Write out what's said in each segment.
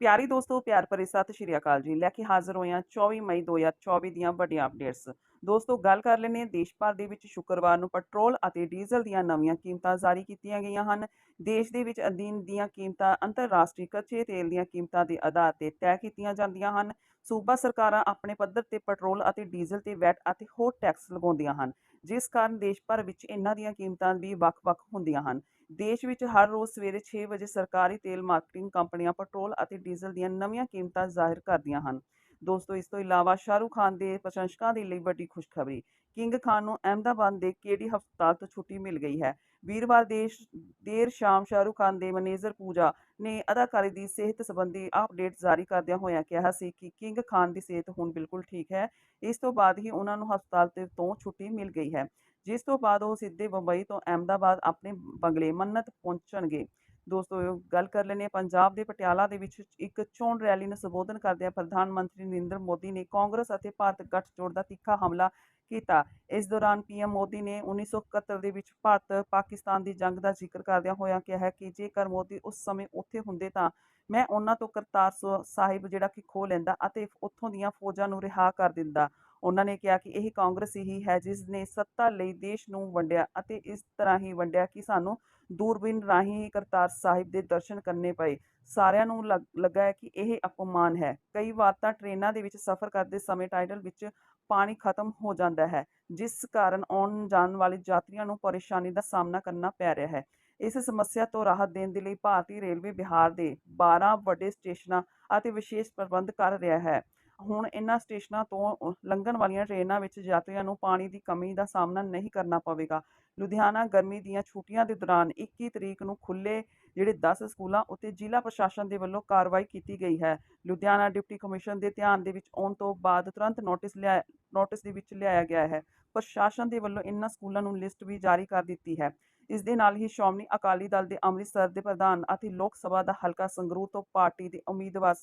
ਪਿਆਰੀ ਦੋਸਤੋ, ਪਿਆਰ ਭਰੀ ਸਤਿ ਸ਼੍ਰੀ ਅਕਾਲ ਜੀ। ਲੈ ਕੇ ਹਾਜ਼ਰ ਹੋਏ ਹਾਂ 24 ਮਈ 2024 ਦੀਆਂ ਵੱਡੀਆਂ ਅਪਡੇਟਸ ਦੋਸਤੋ, ਗੱਲ ਕਰ ਲੈਂਦੇ ਹਾਂ, ਦੇਸ਼ ਭਰ ਦੇ ਵਿੱਚ ਸ਼ੁੱਕਰਵਾਰ ਨੂੰ ਪੈਟਰੋਲ ਅਤੇ ਡੀਜ਼ਲ ਦੀਆਂ ਨਵੀਆਂ ਕੀਮਤਾਂ ਜਾਰੀ ਕੀਤੀਆਂ ਗਈਆਂ ਹਨ। ਦੇਸ਼ ਦੇ ਵਿੱਚ ਅਧੀਨ ਦੀਆਂ ਕੀਮਤਾਂ ਅੰਤਰਰਾਸ਼ਟਰੀ ਕੱਚੇ ਤੇਲ ਦੀਆਂ ਕੀਮਤਾਂ ਦੇ ਆਧਾਰ ਤੇ ਤੈਅ ਕੀਤੀਆਂ ਜਾਂਦੀਆਂ ਹਨ। ਸੂਬਾ ਸਰਕਾਰਾਂ ਆਪਣੇ ਪੱਧਰ ਤੇ ਪੈਟਰੋਲ ਅਤੇ ਡੀਜ਼ਲ ਤੇ ਵੈਟ ਅਤੇ ਹੋਰ ਟੈਕਸ ਲਗਾਉਂਦੀਆਂ ਹਨ, ਜਿਸ ਕਾਰਨ ਦੇਸ਼ ਭਰ ਵਿੱਚ ਇਹਨਾਂ ਦੀਆਂ ਕੀਮਤਾਂ ਵੀ ਵੱਖ-ਵੱਖ ਹੁੰਦੀਆਂ ਹਨ। ਦੇਸ਼ ਵਿੱਚ ਹਰ ਰੋਜ਼ ਸਵੇਰੇ 6 ਵਜੇ ਸਰਕਾਰੀ ਤੇਲ ਮਾਰਕੀਟਿੰਗ ਕੰਪਨੀਆਂ ਪੈਟਰੋਲ ਅਤੇ ਡੀਜ਼ਲ ਦੀਆਂ ਨਵੀਆਂ ਕੀਮਤਾਂ ਜ਼ਾਹਿਰ ਕਰਦੀਆਂ ਹਨ। ਦੋਸਤੋ, ਇਸ ਤੋਂ ਇਲਾਵਾ ਸ਼ਾਹਰੁਖ ਖਾਨ ਦੇ ਪ੍ਰਸ਼ੰਸਕਾਂ ਦੇ ਲਈ ਵੱਡੀ ਖੁਸ਼ਖਬਰੀ। ਕਿੰਗ ਖਾਨ ਨੂੰ ਅਹਿਮਦਾਬਾਦ ਦੇ ਕੇਡੀ ਹਸਪਤਾਲ ਤੋਂ ਛੁੱਟੀ ਮਿਲ ਗਈ ਹੈ? ਵੀਰਵਾਰ ਦੇਸ਼, ਦੇਰ ਸ਼ਾਮ ਸ਼ਾਹਰੁਖ ਖਾਨ ਦੇ ਮੈਨੇਜਰ ਪੂਜਾ ਨੇ ਅਦਾਕਾਰੀ ਦੀ ਸਿਹਤ ਸੰਬੰਧੀ ਅਪਡੇਟ ਜਾਰੀ ਕਰਦਿਆਂ ਹੋਇਆਂ ਕਿਹਾ ਸੀ ਕਿ ਕਿੰਗ ਖਾਨ ਦੀ ਸਿਹਤ ਹੁਣ ਬਿਲਕੁਲ ਠੀਕ ਹੈ। ਇਸ ਤੋਂ ਬਾਅਦ ਹੀ ਉਹਨਾਂ ਨੂੰ ਹਸਪਤਾਲ ਤੋਂ ਛੁੱਟੀ ਮਿਲ ਗਈ ਹੈ। ਜਿਸ ਤੋਂ ਬਾਅਦ ਉਹ ਸਿੱਧੇ ਬੰਬਈ ਤੋਂ ਅਹਿਮਦਾਬਾਦ ਆਪਣੇ ਬੰਗਲੇ ਮੰਨਤ ਪਹੁੰਚਣਗੇ। ਦੋਸਤੋ ਗੱਲ ਕਰ ਲੈਂਦੇ ਪੰਜਾਬ ਦੇ ਪਟਿਆਲਾ ਦੇ ਵਿੱਚ ਇੱਕ ਚੋਣ ਰੈਲੀ ਨੂੰ ਸੰਬੋਧਨ ਕਰਦਿਆਂ ਪ੍ਰਧਾਨ ਮੰਤਰੀ ਨਰਿੰਦਰ ਮੋਦੀ ਨੇ ਕਾਂਗਰਸ ਅਤੇ ਭਾਰਤ ਗੱਠਜੋੜ ਦਾ ਤਿੱਖਾ ਹਮਲਾ ਕੀਤਾ। ਇਸ ਦੌਰਾਨ ਪੀਐਮ ਮੋਦੀ ਨੇ 1971 ਦੇ ਵਿੱਚ ਭਾਰਤ ਪਾਕਿਸਤਾਨ ਦੀ ਜੰਗ ਦਾ ਜ਼ਿਕਰ ਕਰਦਿਆਂ ਹੋਇਆਂ ਕਿਹਾ ਕਿ ਜੇਕਰ ਮੋਦੀ ਉਸ ਸਮੇਂ ਉੱਥੇ ਹੁੰਦੇ ਤਾਂ ਮੈਂ ਉਹਨਾਂ ਤੋਂ ਕਰਤਾਰ ਸ- ਸਾਹਿਬ ਜਿਹੜਾ ਕਿ ਖੋਹ ਲੈਂਦਾ ਅਤੇ ਉੱਥੋਂ ਦੀਆਂ ਫੌਜਾਂ ਨੂੰ ਰਿਹਾ ਕਰ ਦਿੰਦਾ। ਉਹਨਾਂ ਨੇ ਕਿਹਾ ਕਿ ਇਹ ਕਾਂਗਰਸ ਹੀ ਹੈ ਜਿਸ ਨੇ ਸੱਤਾ ਲਈ ਦੇਸ਼ ਨੂੰ ਵੰਡਿਆ ਅਤੇ ਇਸ ਤਰ੍ਹਾਂ ਹੀ ਵੰਡਿਆ ਕਿ ਸਾਨੂੰ ਦੂਰਬੀਨ ਰਾਹੀਂ ਕਰਤਾਰ ਸਾਹਿਬ ਦੇ ਦਰਸ਼ਨ ਕਰਨੇ ਪਏ। ਸਾਰਿਆਂ ਨੂੰ ਲੱਗ- ਲੱਗਾ ਹੈ ਕਿ ਇਹ ਅਪਮਾਨ ਹੈ। ਕਈ ਵਾਰ ਤਾਂ ਟ੍ਰੇਨਾਂ ਦੇ ਵਿੱਚ ਸਫ਼ਰ ਕਰਦੇ ਸਮੇਂ ਟਾਈਟਲ ਵਿੱਚ ਪਾਣੀ ਖਤਮ ਹੋ ਜਾਂਦਾ ਹੈ, ਜਿਸ ਕਾਰਨ ਆਉਣ ਜਾਣ ਵਾਲੇ ਯਾਤਰੀਆਂ ਨੂੰ ਪਰੇਸ਼ਾਨੀ ਦਾ ਸਾਹਮਣਾ ਕਰਨਾ ਪੈ ਰਿਹਾ ਹੈ। ਇਸ ਸਮੱਸਿਆ ਤੋਂ ਰਾਹਤ ਦੇਣ ਦੇ ਲਈ ਭਾਰਤੀ ਰੇਲਵੇ ਬਿਹਾਰ ਦੇ 12 ਵੱਡੇ ਸਟੇਸ਼ਨਾਂ ਅਤੇ ਵਿਸ਼ੇਸ਼ ਪ੍ਰਬੰਧ ਕਰ ਰਿਹਾ ਹੈ। ਹੁਣ ਇਹਨਾਂ ਸਟੇਸ਼ਨਾਂ ਤੋਂ ਲੰਘਣ ਵਾਲੀਆਂ ਟ੍ਰੇਨਾਂ ਵਿੱਚ ਯਾਤਰੀਆਂ ਨੂੰ ਪਾਣੀ ਦੀ ਕਮੀ ਦਾ ਸਾਹਮਣਾ ਨਹੀਂ ਕਰਨਾ ਪਵੇਗਾ। ਲੁਧਿਆਣਾ ਗਰਮੀ ਦੀਆਂ ਛੁੱਟੀਆਂ ਦੇ ਦੌਰਾਨ 21 ਤਰੀਕ ਨੂੰ ਖੁੱਲੇ ਜਿਹੜੇ 10 ਸਕੂਲਾਂ ਉੱਤੇ ਜ਼ਿਲ੍ਹਾ ਪ੍ਰਸ਼ਾਸਨ ਦੇ ਵੱਲੋਂ ਕਾਰਵਾਈ ਕੀਤੀ ਗਈ ਹੈ। ਲੁਧਿਆਣਾ ਡਿਪਟੀ ਕਮਿਸ਼ਨ ਦੇ ਧਿਆਨ ਦੇ ਵਿੱਚ ਆਉਣ ਤੋਂ ਬਾਅਦ ਤੁਰੰਤ ਨੋਟਿਸ ਲਿਆ, ਨੋਟਿਸ ਦੇ ਵਿੱਚ ਲਿਆਇਆ ਗਿਆ ਹੈ। ਪ੍ਰਸ਼ਾਸਨ ਦੇ ਵੱਲੋਂ ਇਹਨਾਂ ਸਕੂਲਾਂ ਨੂੰ ਲਿਸਟ ਵੀ ਜਾਰੀ ਕਰ ਦਿੱਤੀ ਹੈ। ਇਸ ਦੇ ਨਾਲ ਹੀ ਸ਼੍ਰੋਮਣੀ ਅਕਾਲੀ ਦਲ ਦੇ ਅੰਮ੍ਰਿਤਸਰ ਦੇ ਪ੍ਰਧਾਨ ਅਤੇ ਲੋਕ ਸਭਾ ਦਾ ਹਲਕਾ ਸੰਗਰੂਰ ਤੋਂ ਪਾਰਟੀ ਦੇ ਉਮੀਦਵਾਰ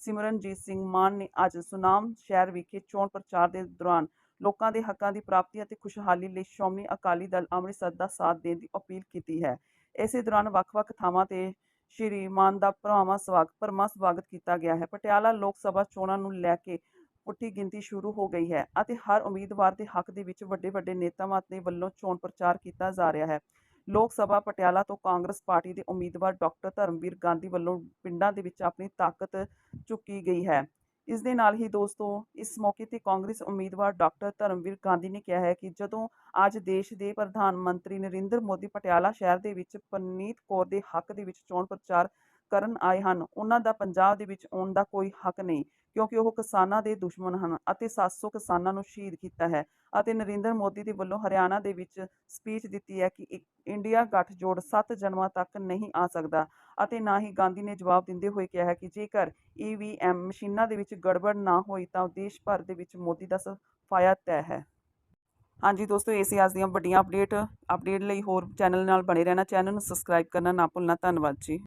ਸਿਮਰਨਜੀਤ ਸਿੰਘ ਮਾਨ ਨੇ ਅੱਜ ਸੁਨਾਮ ਸ਼ਹਿਰ ਵਿਖੇ ਚੋਣ ਪ੍ਰਚਾਰ ਦੇ ਦੌਰਾਨ ਲੋਕਾਂ ਦੇ ਹੱਕਾਂ ਦੀ ਪ੍ਰਾਪਤੀ ਅਤੇ ਖੁਸ਼ਹਾਲੀ ਲਈ ਸ਼੍ਰੋਮਣੀ ਅਕਾਲੀ ਦਲ ਅੰਮ੍ਰਿਤਸਰ ਦਾ ਸਾਥ ਦੇਣ ਦੀ ਅਪੀਲ ਕੀਤੀ ਹੈ। ਇਸੇ ਦੌਰਾਨ ਵੱਖ-ਵੱਖ ਥਾਵਾਂ ਤੇ ਸ਼੍ਰੀ ਮਾਨ ਦਾ ਭਰਾਵਾਂ ਸਵਾਗਤ ਭਰਵਾਂ ਸਵਾਗਤ ਕੀਤਾ ਗਿਆ ਹੈ। ਪਟਿਆਲਾ ਲੋਕ ਸਭਾ ਚੋਣਾਂ ਨੂੰ ਲੈ ਕੇ ਪੁੱਠੀ ਗਿਣਤੀ ਸ਼ੁਰੂ ਹੋ ਗਈ ਹੈ ਅਤੇ ਹਰ ਉਮੀਦਵਾਰ ਦੇ ਹੱਕ ਦੇ ਵਿੱਚ ਵੱਡੇ-ਵੱਡੇ ਨੇਤਾਵਾਂ ਦੇ ਵੱਲੋਂ ਚੋਣ ਪ੍ਰਚਾਰ ਕੀਤਾ ਜਾ ਰਿਹਾ ਹੈ। ਲੋਕ ਸਭਾ ਪਟਿਆਲਾ ਤੋਂ ਕਾਂਗਰਸ ਪਾਰਟੀ ਦੇ ਉਮੀਦਵਾਰ ਡਾਕਟਰ ਧਰਮਵੀਰ ਗਾਂਧੀ ਵੱਲੋਂ ਪਿੰਡਾਂ ਦੇ ਵਿੱਚ ਆਪਣੀ ਤਾਕਤ ਚੁੱਕੀ ਗਈ ਹੈ। ਇਸ ਦੇ ਨਾਲ ਹੀ ਦੋਸਤੋ, ਇਸ ਮੌਕੇ ਤੇ ਕਾਂਗਰਸ ਉਮੀਦਵਾਰ ਡਾਕਟਰ ਧਰਮਵੀਰ ਗਾਂਧੀ ਨੇ ਕਿਹਾ ਹੈ ਕਿ ਜਦੋਂ ਅੱਜ ਦੇਸ਼ ਦੇ ਪ੍ਰਧਾਨ ਮੰਤਰੀ ਨਰਿੰਦਰ ਮੋਦੀ ਪਟਿਆਲਾ ਸ਼ਹਿਰ ਦੇ ਵਿੱਚ ਪਰਨੀਤ ਕੌਰ ਦੇ ਹੱਕ ਦੇ ਵਿੱਚ ਚੋਣ ਪ੍ਰਚਾਰ ਕਰਨ ਆਏ ਹਨ, ਉਹਨਾਂ ਦਾ ਪੰਜਾਬ ਦੇ ਵਿੱਚ ਆਉਣ ਦਾ ਕੋਈ ਹੱਕ ਨਹੀਂ। ਕਿਉਂਕਿ ਉਹ ਕਿਸਾਨਾਂ ਦੇ ਦੁਸ਼ਮਣ ਹਨ ਅਤੇ 700 ਕਿਸਾਨਾਂ ਨੂੰ ਸ਼ਹੀਦ ਕੀਤਾ ਹੈ ਅਤੇ ਨਰਿੰਦਰ ਮੋਦੀ ਦੇ ਵੱਲੋਂ ਹਰਿਆਣਾ ਦੇ ਵਿੱਚ ਸਪੀਚ ਦਿੱਤੀ ਹੈ ਕਿ ਇੰਡੀਆ ਗੱਠਜੋੜ 7 ਜਨਮਾਂ ਤੱਕ ਨਹੀਂ ਆ ਸਕਦਾ ਅਤੇ ਨਾ ਹੀ ਗਾਂਧੀ ਨੇ ਜਵਾਬ ਦਿੰਦੇ ਹੋਏ ਕਿਹਾ ਹੈ ਕਿ ਜੇਕਰ ਈਵੀਐਮ ਮਸ਼ੀਨਾਂ ਦੇ ਵਿੱਚ ਗੜਬੜ ਨਾ ਹੋਈ ਤਾਂ ਦੇਸ਼ ਭਰ ਦੇ ਵਿੱਚ ਮੋਦੀ ਦਾ ਸਫਾਇਆ ਤੈਅ ਹੈ। ਹਾਂਜੀ ਦੋਸਤੋ, ਇਹ ਸੀ ਅੱਜ ਦੀਆਂ ਵੱਡੀਆਂ ਅਪਡੇਟ ਅਪਡੇਟ ਲਈ ਹੋਰ ਚੈਨਲ ਨਾਲ ਬਣੇ ਰਹਿਣਾ ਚੈਨਲ ਨੂੰ ਸਬਸਕ੍ਰਾਈਬ ਕਰਨਾ ਨਾ ਭੁੱਲਣਾ। ਧੰਨਵਾਦ ਜੀ।